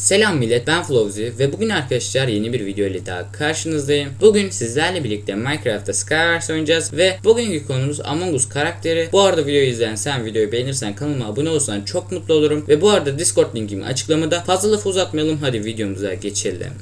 Selam millet ben Flowzy ve bugün arkadaşlar yeni bir video ile daha karşınızdayım. Bugün sizlerle birlikte Minecraft'ta Skywars oynayacağız ve bugünkü konumuz Among Us karakteri. Bu arada videoyu izleyen sen videoyu beğenirsen kanalıma abone olursan çok mutlu olurum. Ve bu arada Discord linkimi açıklamada. Fazla lafı uzatmayalım hadi videomuza geçelim.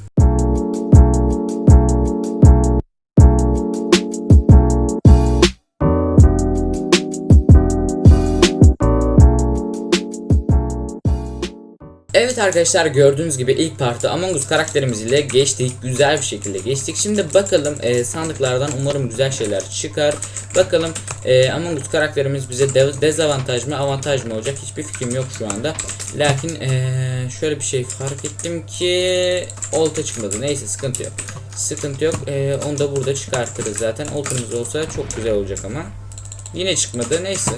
Evet arkadaşlar gördüğünüz gibi ilk parti Among Us karakterimiz ile geçtik. Güzel bir şekilde geçtik. Şimdi bakalım e, sandıklardan umarım güzel şeyler çıkar. Bakalım e, Among Us karakterimiz bize de- dezavantaj mı avantaj mı olacak hiçbir fikrim yok şu anda. Lakin e, şöyle bir şey fark ettim ki olta çıkmadı. Neyse sıkıntı yok. Sıkıntı yok. E, onu da burada çıkartırız zaten. Oltamız olsa çok güzel olacak ama. Yine çıkmadı. Neyse.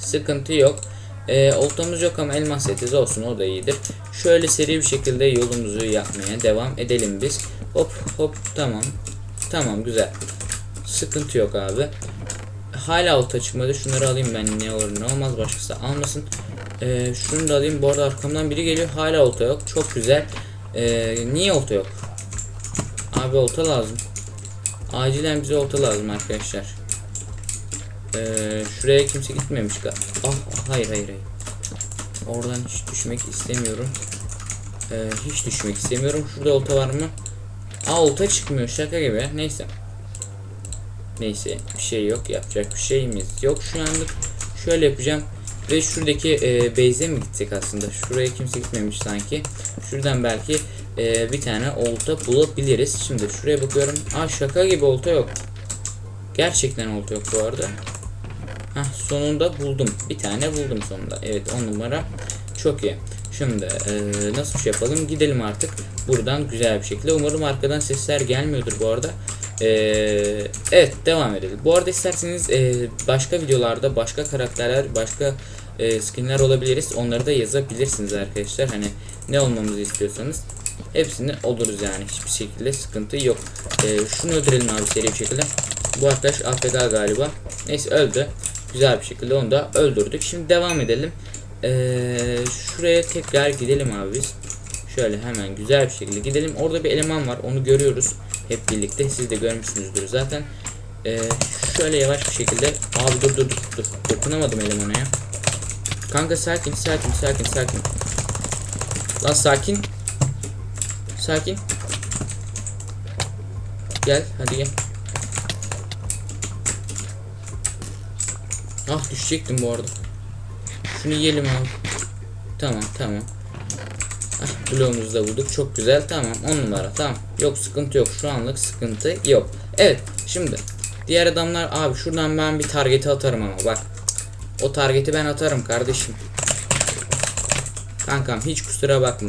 Sıkıntı yok. Ee, oltamız yok ama elmas setiz olsun o da iyidir. Şöyle seri bir şekilde yolumuzu yapmaya devam edelim biz. Hop hop tamam. Tamam güzel. Sıkıntı yok abi. Hala olta çıkmadı. Şunları alayım ben ne olur ne olmaz başkası almasın. Ee, şunu da alayım. Bu arada arkamdan biri geliyor. Hala olta yok. Çok güzel. Ee, niye olta yok? Abi olta lazım. Acilen bize olta lazım arkadaşlar. Ee, şuraya kimse gitmemiş galiba. Ah hayır hayır hayır. Oradan hiç düşmek istemiyorum. Ee, hiç düşmek istemiyorum. Şurada olta var mı? Aa olta çıkmıyor şaka gibi. Neyse. Neyse bir şey yok. Yapacak bir şeyimiz yok şu anlık. Şöyle yapacağım. Ve şuradaki e, base'e mi gitsek aslında? Şuraya kimse gitmemiş sanki. Şuradan belki e, bir tane olta bulabiliriz. Şimdi şuraya bakıyorum. Aa şaka gibi olta yok. Gerçekten olta yok bu arada. Hah sonunda buldum. Bir tane buldum sonunda. Evet 10 numara. Çok iyi. Şimdi eee, nasıl bir şey yapalım? Gidelim artık. Buradan güzel bir şekilde. Umarım arkadan sesler gelmiyordur bu arada. Eee, evet devam edelim. Bu arada isterseniz eee, başka videolarda başka karakterler, başka eee, skinler olabiliriz. Onları da yazabilirsiniz arkadaşlar. Hani ne olmamızı istiyorsanız. Hepsini oluruz yani. Hiçbir şekilde sıkıntı yok. Eee, şunu öldürelim abi seri bir şekilde. Bu arkadaş AFK galiba. Neyse öldü. Güzel bir şekilde onu da öldürdük. Şimdi devam edelim. Ee, şuraya tekrar gidelim abi biz. Şöyle hemen güzel bir şekilde gidelim. Orada bir eleman var. Onu görüyoruz. Hep birlikte. Siz de görmüşsünüzdür zaten. Ee, şöyle yavaş bir şekilde. Abi dur dur dur. dur. Dokunamadım elemana ya. Kanka sakin sakin sakin sakin. Lan sakin. Sakin. Gel hadi gel. Ah düşecektim bu arada. Şunu yiyelim abi. Tamam tamam. Ah bloğumuzu da bulduk. Çok güzel. Tamam 10 numara. Tamam. Yok sıkıntı yok. Şu anlık sıkıntı yok. Evet şimdi. Diğer adamlar abi şuradan ben bir targeti atarım ama bak. O targeti ben atarım kardeşim. Kankam hiç kusura bakma.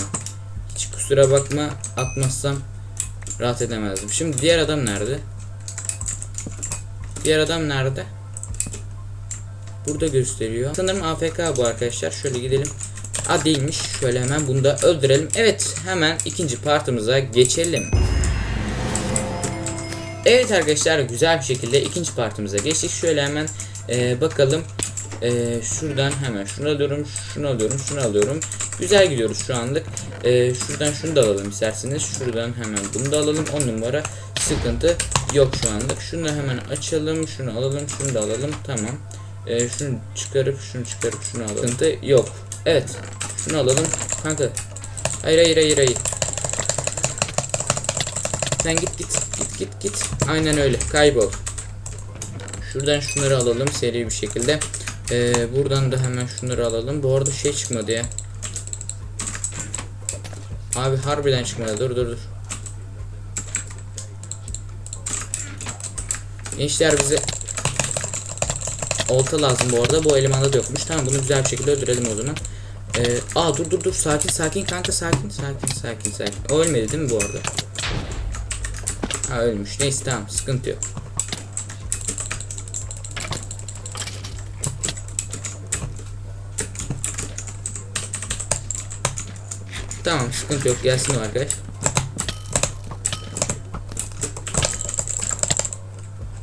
Hiç kusura bakma. Atmazsam rahat edemezdim. Şimdi diğer adam nerede? Diğer adam nerede? Burada gösteriyor. Sanırım AFK bu arkadaşlar. Şöyle gidelim. A değilmiş. Şöyle hemen bunu da öldürelim. Evet hemen ikinci partımıza geçelim. Evet arkadaşlar güzel bir şekilde ikinci partımıza geçtik. Şöyle hemen e, bakalım. E, şuradan hemen şunu alıyorum, şunu alıyorum, şunu alıyorum. Güzel gidiyoruz şu anlık. E, şuradan şunu da alalım isterseniz. Şuradan hemen bunu da alalım. 10 numara sıkıntı yok şu anlık. Şunu hemen açalım, şunu alalım, şunu da alalım. Tamam. E, şunu çıkarıp şunu çıkarıp şunu alalım. Sıkıntı yok. Evet. Şunu alalım. Kanka. Hayır hayır hayır hayır. Sen git git git git git. Aynen öyle. Kaybol. Şuradan şunları alalım seri bir şekilde. Ee, buradan da hemen şunları alalım. Bu arada şey çıkmadı ya. Abi harbiden çıkmadı. Dur dur dur. Gençler bize olta lazım bu arada. Bu elemanda da yokmuş. Tamam bunu güzel bir şekilde öldürelim o zaman. Ee, aa dur dur dur sakin sakin kanka sakin sakin sakin sakin. O ölmedi değil mi bu arada? Ha ölmüş. Neyse tamam sıkıntı yok. Tamam sıkıntı yok gelsin o arkadaş.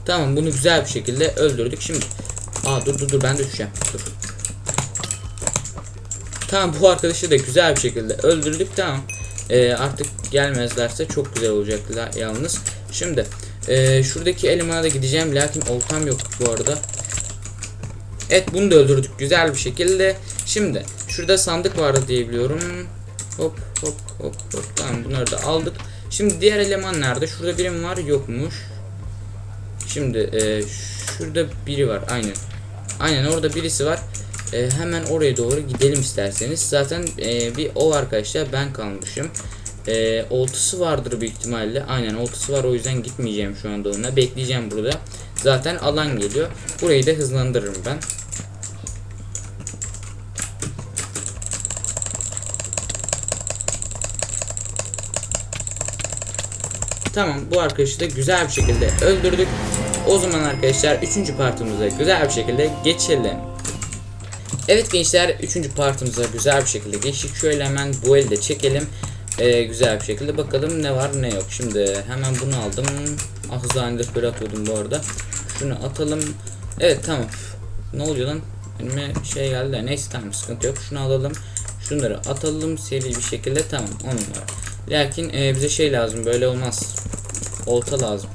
Tamam bunu güzel bir şekilde öldürdük. Şimdi Aa dur dur dur ben düşeceğim. Dur. Tamam bu arkadaşı da güzel bir şekilde öldürdük tamam. Ee, artık gelmezlerse çok güzel olacaklar yalnız. Şimdi ee, şuradaki elemana da gideceğim lakin oltam yok bu arada. Evet bunu da öldürdük güzel bir şekilde. Şimdi şurada sandık vardı diye biliyorum. Hop hop hop hop tamam bunları da aldık. Şimdi diğer eleman nerede? Şurada birim var yokmuş. Şimdi e, şurada biri var aynen. Aynen orada birisi var. E, hemen oraya doğru gidelim isterseniz. Zaten e, bir o arkadaşlar ben kalmışım. E, oltusu vardır büyük ihtimalle. Aynen oltusu var o yüzden gitmeyeceğim şu anda ona. Bekleyeceğim burada. Zaten alan geliyor. Burayı da hızlandırırım ben. Tamam bu arkadaşı da güzel bir şekilde öldürdük. O zaman arkadaşlar 3. partımıza güzel bir şekilde geçelim. Evet gençler 3. partımıza güzel bir şekilde geçtik. Şöyle hemen bu elde çekelim. Ee, güzel bir şekilde bakalım ne var ne yok. Şimdi hemen bunu aldım. Ah hızlı halinde böyle atıyordum bu arada. Şunu atalım. Evet tamam. Ne oluyor lan? Önüme şey geldi de neyse tamam sıkıntı yok. Şunu alalım. Şunları atalım seri bir şekilde tamam 10 numara. Lakin e, bize şey lazım böyle olmaz. Olta lazım.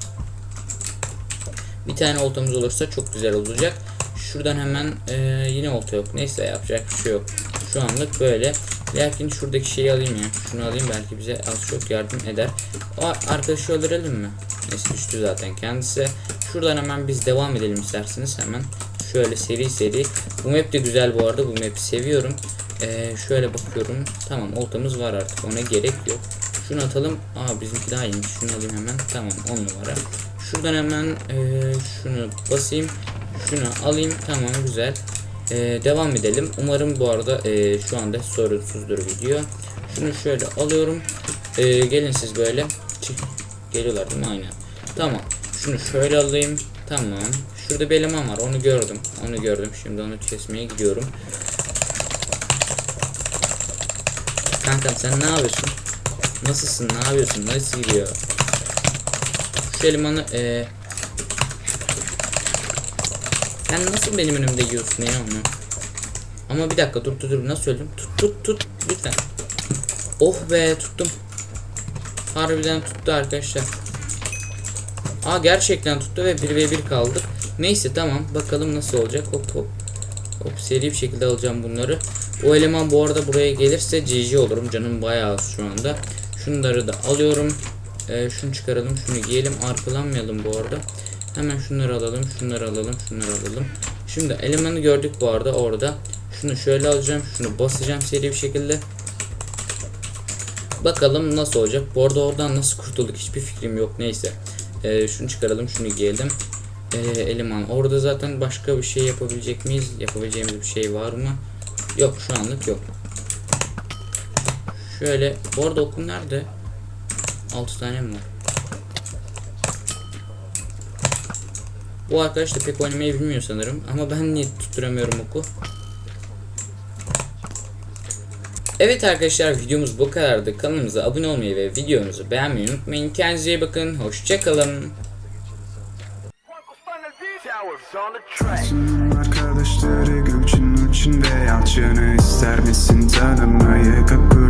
Bir tane oltamız olursa çok güzel olacak. Şuradan hemen e, yine olta yok. Neyse yapacak bir şey yok. Şu anlık böyle. Lakin şuradaki şeyi alayım ya. Şunu alayım belki bize az çok yardım eder. O arkadaşı öldürelim mi? Neyse düştü zaten kendisi. Şuradan hemen biz devam edelim isterseniz hemen. Şöyle seri seri. Bu map de güzel bu arada. Bu map'i seviyorum. Ee, şöyle bakıyorum. Tamam oltamız var artık. Ona gerek yok. Şunu atalım. Aa bizimki daha iyiymiş. Şunu alayım hemen. Tamam 10 numara. Şuradan hemen ee, şunu basayım. Şunu alayım. Tamam güzel. Ee, devam edelim. Umarım bu arada ee, şu anda sorunsuzdur video. Şunu şöyle alıyorum. Ee, gelin siz böyle. Çık. Geliyorlar değil mi? Aynen. Tamam. Şunu şöyle alayım. Tamam. Şurada bir eleman var. Onu gördüm. Onu gördüm. Şimdi onu kesmeye gidiyorum. Kankam sen ne yapıyorsun? Nasılsın? Ne yapıyorsun? Nasıl gidiyor? Şu elemanı eee sen nasıl benim önümde yiyorsun ya onu? Ama bir dakika dur dur dur nasıl öldüm? Tut tut tut lütfen. Oh be tuttum. Harbiden tuttu arkadaşlar. Aa gerçekten tuttu ve 1v1 kaldık. Neyse tamam bakalım nasıl olacak. Hop hop. Hop seri bir şekilde alacağım bunları. O eleman bu arada buraya gelirse GG olurum. Canım bayağı az şu anda. Şunları da alıyorum. Ee, şunu çıkaralım. Şunu giyelim. Arkalanmayalım bu arada. Hemen şunları alalım. Şunları alalım. Şunları alalım. Şimdi elemanı gördük bu arada orada. Şunu şöyle alacağım. Şunu basacağım seri bir şekilde. Bakalım nasıl olacak. Bu arada oradan nasıl kurtulduk hiçbir fikrim yok. Neyse. Ee, şunu çıkaralım. Şunu giyelim. Ee, eleman. Orada zaten başka bir şey yapabilecek miyiz? Yapabileceğimiz bir şey var mı? Yok şu anlık yok. Şöyle. Bu arada okum nerede? 6 tane mi var? Bu arkadaş da pek oynamayı bilmiyor sanırım. Ama ben niye tutturamıyorum oku? Evet arkadaşlar videomuz bu kadardı. Kanalımıza abone olmayı ve videomuzu beğenmeyi unutmayın. Kendinize iyi bakın. Hoşçakalın. Arkadaşları göçün içinde Yalçını ister misin tanımayı Kapı